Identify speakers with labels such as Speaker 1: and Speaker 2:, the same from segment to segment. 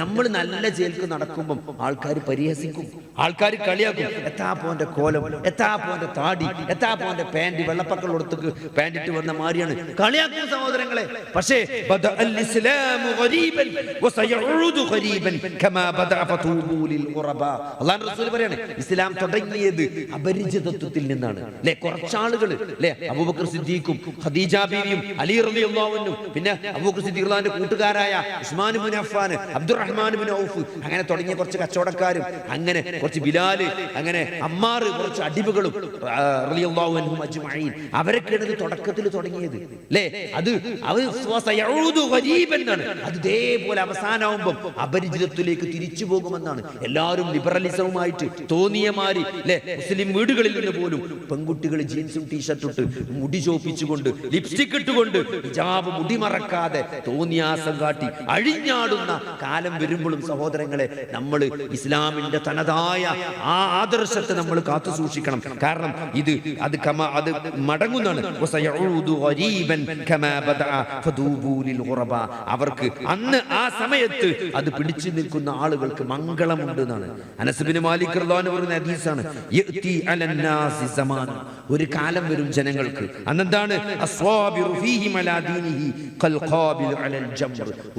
Speaker 1: നമ്മൾ നല്ല ജയിൽക്ക് നടക്കുമ്പം ആൾക്കാർ പരിഹസിക്കും. ആൾക്കാർ കളിയാക്കും. എത്താ പോന്റെ കോലം എത്താ പോന്റെ താടി എത്താ പോന്റെ പാന്റ് വെള്ളപ്പക്കൾ കൊടുത്തേക്ക് പാന്റിട്ട് വന്ന മാറിയാണ് കളിയാക്കും സഹോദരങ്ങളെ. പക്ഷേ ബദഅ അൽ ഇസ്ലാമു ഗരീബൻ വസയഊദു ഖരീബൻ കമാ ബദഅ ഫതൂബു ലിൽ ഖുറബാ. അല്ലാഹു റസൂൽ പറയാണ് ഇസ്ലാം തുടങ്ങിയത് അപരിചിതത്വത്തിൽ നിന്നാണ്. അല്ലെ കുറച്ചാളുകൾ അല്ലെ അബൂബക്കർ സിദ്ദീഖും ഖദീജ ബീവിയും അലി റളിയല്ലാഹു അൻഹു പിന്നെ അബൂബക്കർ സിദ്ദീഖ് കൂട്ടുകാരായ ഉസ്മാൻ ഇബ്നു അഫ്ഫാൻ അബ്ദുറഹ്മാൻ ബിൻ ഔഫ് അങ്ങനെ തുടങ്ങിയ കുറച്ച് കച്ചവടക്കാരും അങ്ങനെ കുറച്ച് ബിലാൽ അങ്ങനെ അമ്മാർ കുറച്ച് അജ്മഈൻ അവരൊക്കെയാണ് തുടക്കത്തിൽ തുടങ്ങിയത്. അല്ലേ അത് എന്നാണ്. അത് ഇതേപോലെ അവസാനമാകുമ്പോൾ അപരിചിതത്വത്തിലേക്ക് തിരിച്ചു പോകുമെന്നാണ്. എല്ലാവരും ലിബറലിസവുമായിട്ട് തോന്നിയ മാതിരി അല്ലെ മുസ്ലിം വീടുകളിൽ നിന്ന് പോലും പെൺകുട്ടികൾ ജീൻസും ടീഷർട്ടും ഇട്ട് മുടി ചോപ്പിച്ചുകൊണ്ട് ലിപ്സ്റ്റിക് ഇട്ടുകൊണ്ട് ഹിജാബ് മുടി മറക്കാതെ തോന്നിയാസം കാട്ടി അഴിഞ്ഞാടുന്ന കാലം വരുമ്പോഴും സഹോദരങ്ങളെ നമ്മൾ ഇസ്ലാമിന്റെ തനതായ ആ ആദർശത്തെ നമ്മൾ കാത്തു സൂക്ഷിക്കണം. കാരണം ഇത് അത് കമ അത് മടങ്ങുന്നതാണ്. അവർക്ക് അന്ന് ആ സമയത്ത് അത് പിടിച്ചു നിൽക്കുന്ന ആളുകൾക്ക് മംഗളമുണ്ട് എന്നാണ് അനസ്ബിന് മാലിക് പറയുന്ന ഹദീസാണ്. ഒരു കാലം വരും ജനങ്ങൾക്ക്. അന്നെന്താണ്?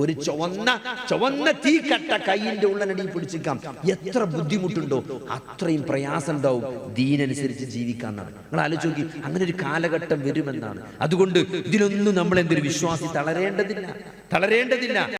Speaker 1: ഒരു ചുവന്ന ചുവന്ന തീക്കട്ട കൈയിന്റെ ഉള്ളനടി പിടിച്ചിക്കാം എത്ര ബുദ്ധിമുട്ടുണ്ടോ? അത്രയും പ്രയാസം ഉണ്ടാവും ദീനനുസരിച്ച് ജീവിക്കാൻ നിങ്ങൾ ആലോചിച്ച് അങ്ങനെ ഒരു കാലഘട്ടം വരുമെന്നാണ്. അതുകൊണ്ട് ഇതിനൊന്നും നമ്മൾ എന്തൊരു വിശ്വാസി തളരേണ്ടതില്ല. തളരേണ്ടതില്ല.